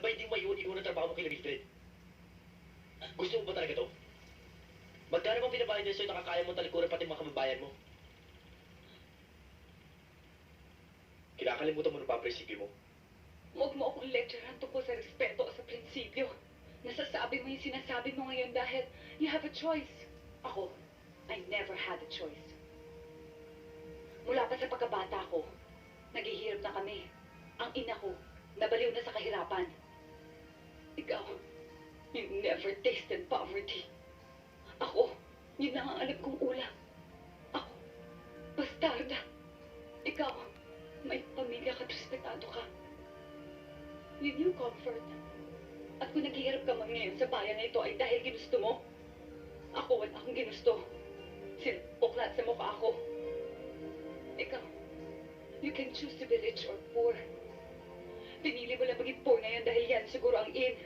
mo maiwan-iwan ang trabaho mo kay Wilfred? Gusto mo ba talaga to? Magkano bang pinabayad niya sa'yo nakakaya mo talikuran pati mga kababayan mo? Kinakalimutan mo ng paprinsipyo mo. Huwag mo akong lecturean tungkol sa respeto o sa prinsipyo. Nasasabi mo yung sinasabi mo ngayon dahil you have a choice. Ako, I never had a choice. Mula pa sa pagkabata ko, naghihirap na kami. Ang ina ko, nabaliw na sa kahirapan. Ikaw, you never tasted poverty. Ako, yun lang ang alam kong ulam. Ako, bastarda. Ikaw, may pamilya ka at respetado ka. Yun yung comfort. At kung naghihirap ka man ngayon sa bayan na ito ay dahil ginusto mo, ako wala akong ginusto. Sinuklat sa mukha ako. Ikaw, you can choose to be rich or poor. Pinili mo lang maging poor ngayon dahil yan siguro ang in.